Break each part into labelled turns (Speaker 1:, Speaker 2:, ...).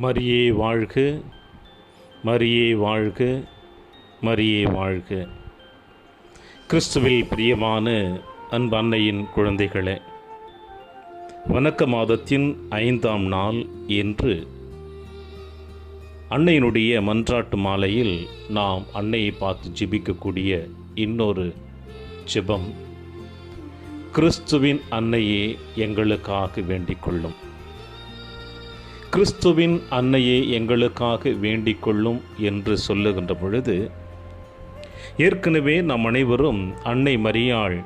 Speaker 1: மரியே வாழ்க மரியே வாழ்க மரியே வாழ்க. கிறிஸ்துவில் பிரியமான அன்பு அன்னையின் குழந்தைகளே வணக்க மாதத்தின் ஐந்தாம் நாள் என்று அன்னையினுடைய மன்றாட்டு மாலையில் நாம் அன்னையை பார்த்து ஜிபிக்கக்கூடிய இன்னொரு ஜெபம். கிறிஸ்துவின் அன்னையே எங்களுக்காக வேண்டிக் கொள்ளும் கிறிஸ்துவின் அன்னையே எங்களுக்காக வேண்டிக் கொள்ளும் என்று சொல்லுகின்ற பொழுது ஏற்கனவே நாம் அனைவரும் அன்னை மரியாள்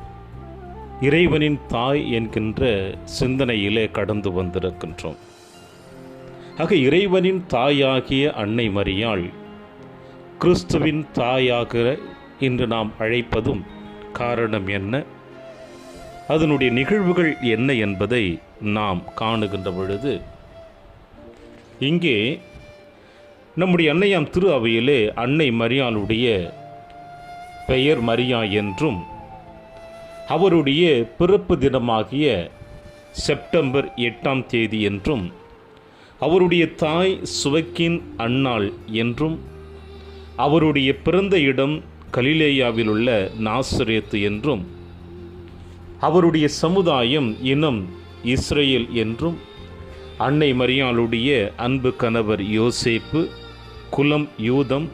Speaker 1: இறைவனின் தாய் என்கின்ற சிந்தனையிலே கடந்து வந்திருக்கின்றோம். ஆக இறைவனின் தாயாகிய அன்னை மரியாள் கிறிஸ்துவின் தாயாக இன்று நாம் அழைப்பதும் காரணம் என்ன? அதனுடைய நிகழ்வுகள் என்ன என்பதை நாம் காணுகின்ற பொழுது இங்கே நம்முடைய அன்னையாம் திரு அவையிலே அன்னை மரியாளுடைய பெயர் மரியா என்றும் அவருடைய பிறப்பு தினமாகிய செப்டம்பர் எட்டாம் தேதி என்றும் அவருடைய தாய் சுவக்கின் அன்னாள் என்றும் அவருடைய பிறந்த இடம் கலிலேயாவில் உள்ள நாசரேத்து என்றும் அவருடைய சமுதாயம் இனம் இஸ்ரேல் என்றும் அன்னை மரியாளுடைய அன்பு கணவர் யோசேப்பு குலம் யூதம்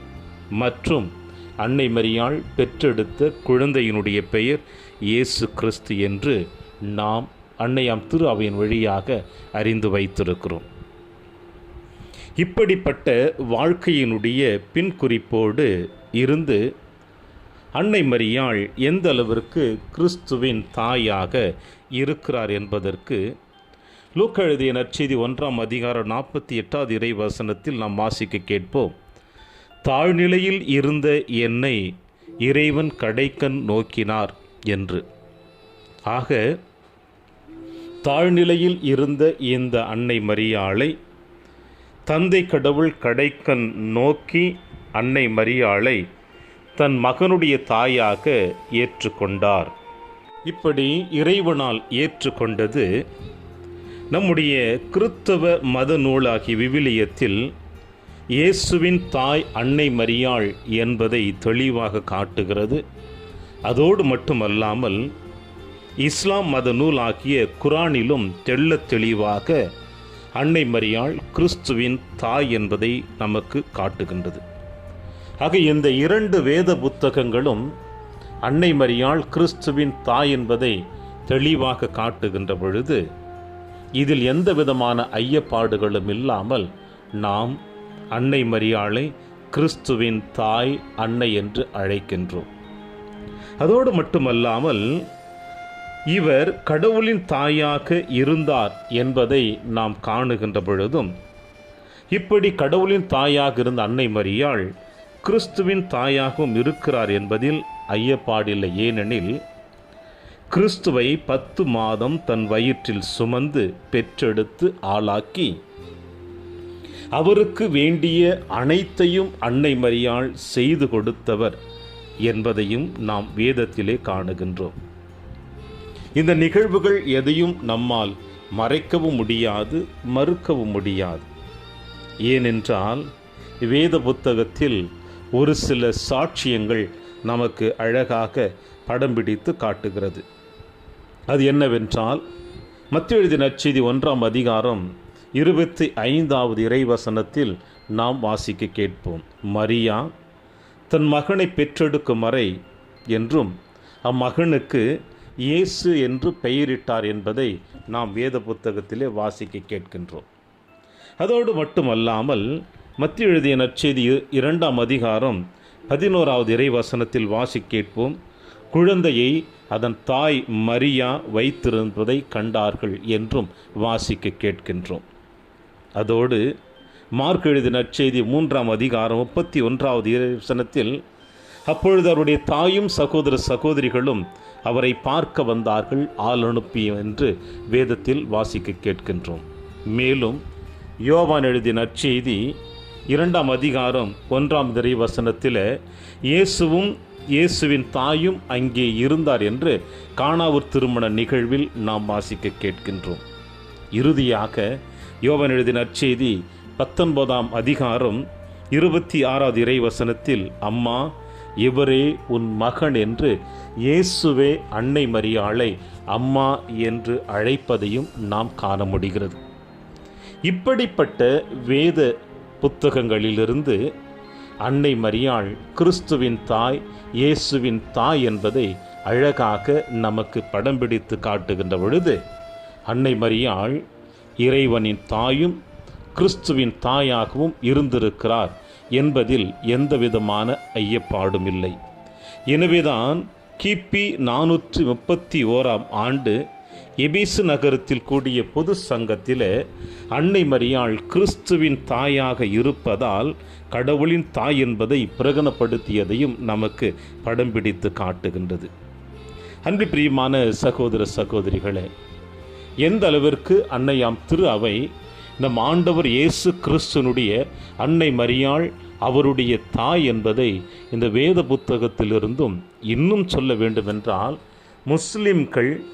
Speaker 1: மற்றும் அன்னை மரியாள் பெற்றெடுத்த குழந்தையினுடைய பெயர் இயேசு கிறிஸ்து என்று நாம் அன்னையாம் திரு அவையின் வழியாக அறிந்து வைத்திருக்கிறோம். இப்படிப்பட்ட வாழ்க்கையினுடைய பின்குறிப்போடு இருந்து அன்னை மரியாள் எந்த அளவிற்கு கிறிஸ்துவின் தாயாக இருக்கிறார் என்பதற்கு லூக்கெழுதிய நற்செய்தி ஒன்றாம் அதிகாரம் நாற்பத்தி எட்டாவது இறை வசனத்தில் நாம் வாசிக்க கேட்போம். தாழ்நிலையில் இருந்த என்னை இறைவன் கடைக்கண் நோக்கினார் என்று. ஆக தாழ்நிலையில் இருந்த இந்த அன்னை மரியாளை தந்தை கடவுள் கடைக்கண் நோக்கி அன்னை மரியாளை தன் மகனுடைய தாயாக ஏற்றுக்கொண்டார். இப்படி இறைவனால் ஏற்றுக்கொண்டது நம்முடைய கிறித்தவ மத நூலாகிய விவிலியத்தில் இயேசுவின் தாய் அன்னை மரியாள் என்பதை தெளிவாக காட்டுகிறது. அதோடு மட்டுமல்லாமல் இஸ்லாம் மத நூலாகிய குரானிலும் தெள்ளத் தெளிவாக அன்னை மரியாள் கிறிஸ்துவின் தாய் என்பதை நமக்கு காட்டுகின்றது. ஆக இந்த இரண்டு வேத புத்தகங்களும் அன்னை மரியாள் கிறிஸ்துவின் தாய் என்பதை தெளிவாக காட்டுகின்ற பொழுது இதில் எந்த விதமான ஐயப்பாடுகளும் இல்லாமல் நாம் அன்னை மரியாளை கிறிஸ்துவின் தாய் அன்னை என்று அழைக்கின்றோம். அதோடு மட்டுமல்லாமல் இவர் கடவுளின் தாயாக இருந்தார் என்பதை நாம் காணுகின்ற பொழுதும் இப்படி கடவுளின் தாயாக இருந்த அன்னை மரியாள் கிறிஸ்துவின் தாயாகவும் இருக்கிறார் என்பதில் ஐயப்பாடில்லை. ஏனெனில் கிறிஸ்துவை பத்து மாதம் தன் வயிற்றில் சுமந்து பெற்றெடுத்து ஆளாக்கி அவருக்கு வேண்டிய அனைத்தையும் அன்னை மரியாள் செய்து கொடுத்தவர் என்பதையும் நாம் வேதத்திலே காணுகின்றோம். இந்த நிகழ்வுகள் எதையும் நம்மால் மறைக்கவும் முடியாது மறுக்கவும் முடியாது. ஏனென்றால் வேத புத்தகத்தில் ஒரு சில சாட்சியங்கள் நமக்கு அழகாக படம் பிடித்து காட்டுகிறது. அது என்னவென்றால் மத்திய எழுதி நச்செய்தி ஒன்றாம் அதிகாரம் இருபத்தி ஐந்தாவது இறைவசனத்தில் நாம் வாசிக்க கேட்போம். மரியா தன் மகனை பெற்றெடுக்கும் வரை என்றும் அம்மகனுக்கு இயேசு என்று பெயரிட்டார் என்பதை நாம் வேத புத்தகத்திலே வாசிக்க கேட்கின்றோம். அதோடு மட்டுமல்லாமல் மத்திய எழுதிய நற்செய்தி இரண்டாம் அதிகாரம் பதினோராவது இறைவசனத்தில் வாசி கேட்போம். குழந்தையை அதன் தாய் மரியா வைத்திருப்பதை கண்டார்கள் என்றும் வாசிக்க கேட்கின்றோம். அதோடு மார்க் எழுதி நற்செய்தி மூன்றாம் அதிகாரம் முப்பத்தி ஒன்றாவது இறைவசனத்தில் அப்பொழுது அவருடைய தாயும் சகோதர சகோதரிகளும் அவரை பார்க்க வந்தார்கள் ஆள் என்று வேதத்தில் வாசிக்க கேட்கின்றோம். மேலும் யோவான் எழுதிய நற்செய்தி இரண்டாம் அதிகாரம் ஒன்றாம் திரை வசனத்தில் இயேசுவும் இயேசுவின் தாயும் அங்கே இருந்தார் என்று காணாவூர் திருமண நிகழ்வில் நாம் வாசிக்க கேட்கின்றோம். இறுதியாக யோவன் எழுதின நற்செய்தி பத்தொன்பதாம் அதிகாரம் இருபத்தி ஆறாவது இறைவசனத்தில் அம்மா இவரே உன் மகன் என்று இயேசுவே அன்னை மரியாளை அம்மா என்று அழைப்பதையும் நாம் காண முடிகிறது. இப்படிப்பட்ட வேத புத்தகங்களிலிருந்து அன்னை மரியாள் கிறிஸ்துவின் தாய் இயேசுவின் தாய் என்பதை அழகாக நமக்கு படம் பிடித்து காட்டுகின்ற பொழுது அன்னை மரியாள் இறைவனின் தாயும் கிறிஸ்துவின் தாயாகவும் இருந்திருக்கிறார் என்பதில் எந்தவிதமான ஐயப்பாடும் இல்லை. எனவேதான் கிபி நானூற்றி முப்பத்தி ஓராம் ஆண்டு எபிசு நகரத்தில் கூடிய பொது சங்கத்தில் அன்னை மரியாள் கிறிஸ்துவின் தாயாக இருப்பதால் கடவுளின் தாய் என்பதை பிரகடனப்படுத்தியதையும் நமக்கு படம் பிடித்து காட்டுகின்றது. அன்பு பிரியமான சகோதர சகோதரிகளே எந்த அளவிற்கு அன்னையாம் திரு அவை நம் ஆண்டவர் இயேசு கிறிஸ்துனுடைய அன்னை மரியாள் அவருடைய தாய் என்பதை இந்த வேத புத்தகத்திலிருந்தும் இன்னும் சொல்ல வேண்டுமென்றால் முஸ்லிம்கள்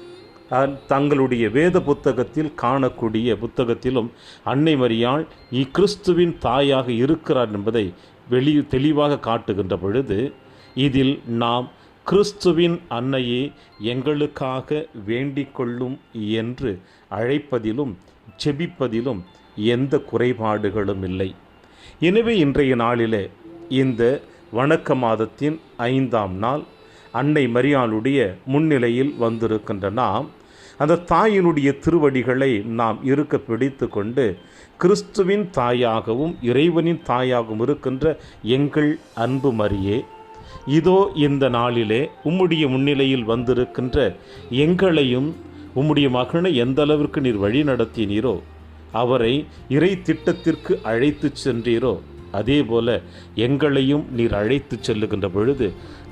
Speaker 1: தங்களுடைய வேத புத்தகத்தில் காணக்கூடிய புத்தகத்திலும் அன்னை மரியாள் இக்கிறிஸ்துவின் தாயாக இருக்கிறார் என்பதை வெளி தெளிவாக காட்டுகின்ற பொழுது இதில் நாம் கிறிஸ்துவின் அன்னையே எங்களுக்காக வேண்டிக்கொள்ளும் என்று அழைப்பதிலும் செபிப்பதிலும் எந்த குறைபாடுகளும் இல்லை. எனவே இன்றைய நாளிலே இந்த வணக்க மாதத்தின் ஐந்தாம் நாள் அன்னை மரியாளுடைய முன்னிலையில் வந்திருக்கின்ற நாம் அந்த தாயினுடைய திருவடிகளை நாம் இருக்க பிடித்து கொண்டு கிறிஸ்துவின் தாயாகவும் இறைவனின் தாயாகவும் இருக்கின்ற எங்கள் அன்பு மரியே இதோ இந்த நாளிலே உம்முடைய முன்னிலையில் வந்திருக்கின்ற எங்களையும் உம்முடைய மகனை எந்த அளவிற்கு நீர் வழி நடத்தினீரோ அவரை இறை திட்டத்திற்கு அழைத்துச் சென்றீரோ அதேபோல எங்களையும் நீர் அழைத்துச் செல்லுகின்ற பொழுது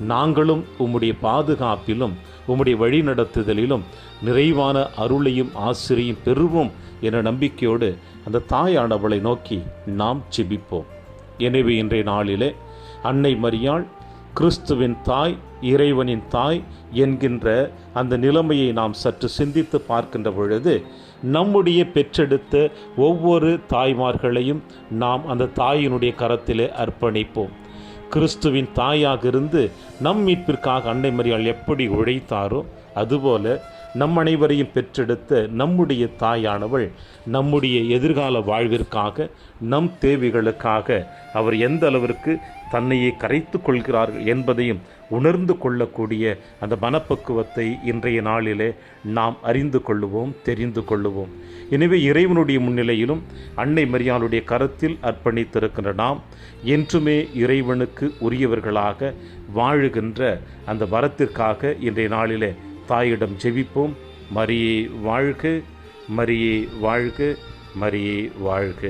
Speaker 1: நாங்களும் உம்முடைய பாதுகாப்பிலும் உம்முடைய வழிநடத்துதலிலும் நிறைவான அருளையும் ஆசிரியும் பெறுவோம் என நம்பிக்கையோடு அந்த தாயானவளை நோக்கி நாம் செபிப்போம் எனவே இன்றைய நாளிலே அன்னை மரியாள் கிறிஸ்துவின் தாய் இறைவனின் தாய் என்கின்ற அந்த நிலைமையை நாம் சற்று சிந்தித்து பார்க்கின்ற பொழுது நம்முடைய பெற்றெடுத்த ஒவ்வொரு தாய்மார்களையும் நாம் அந்த தாயினுடைய கரத்திலே அர்ப்பணிப்போம். கிறிஸ்துவின் தாயாக இருந்து நம் மீட்பிற்காக அன்னை மரியாள் எப்படி உழைத்தாரோ அதுபோல நம் அனைவரையும் பெற்றெடுத்த நம்முடைய தாயானவள் நம்முடைய எதிர்கால வாழ்விற்காக நம் தேவைகளுக்காக அவர் எந்த அளவிற்கு தன்னையே கரைத்து கொள்கிறார்கள் என்பதையும் உணர்ந்து கொள்ளக்கூடிய அந்த மனப்பக்குவத்தை இன்றைய நாளிலே நாம் அறிந்து கொள்ளுவோம் தெரிந்து கொள்ளுவோம். எனவே இறைவனுடைய முன்னிலையிலும் அன்னை மரியாளுடைய கரத்தில் அர்ப்பணித்திருக்கின்ற நாம் என்றுமே இறைவனுக்கு உரியவர்களாக வாழுகின்ற அந்த வரத்திற்காக இன்றைய நாளிலே தாயிடம் ஜெபிப்போம். மரியே வாழ்க மரியே வாழ்க மரியே வாழ்க.